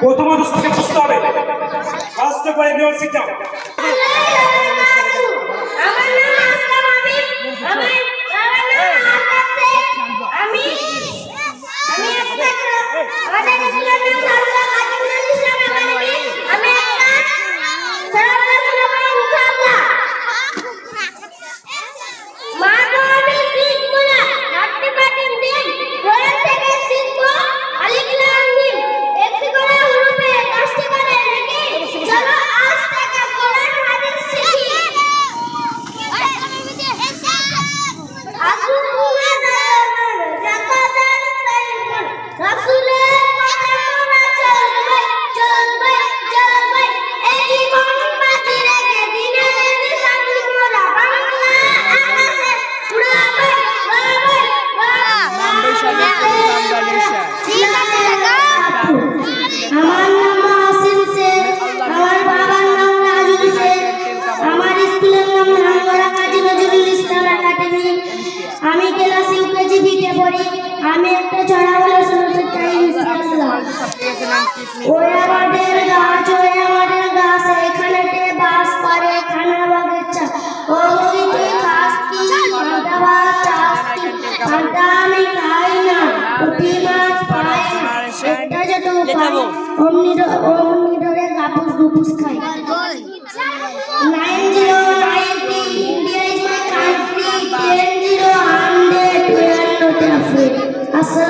প্রথমত তাকে বুঝতে হবে। ফার্স্ট অফ অল আমি আমি ডাউন 啊，就 আমি একটা ছড়া বলে শুনতে চাই ইনশাআল্লাহ ওই আমাদের গাছ ওই আমাদের গাছ এখানেতে বাস করে খানার বাগিচা ও মুগিতে খাস কি পান্তা চাস কি? পান্তা আমি খাই না পুঁটি মাছ পাই না। একটা যেটুকু পাই অমনি ধ- অমনি ধরে গাপুস গুপুস খাই নাইন ação.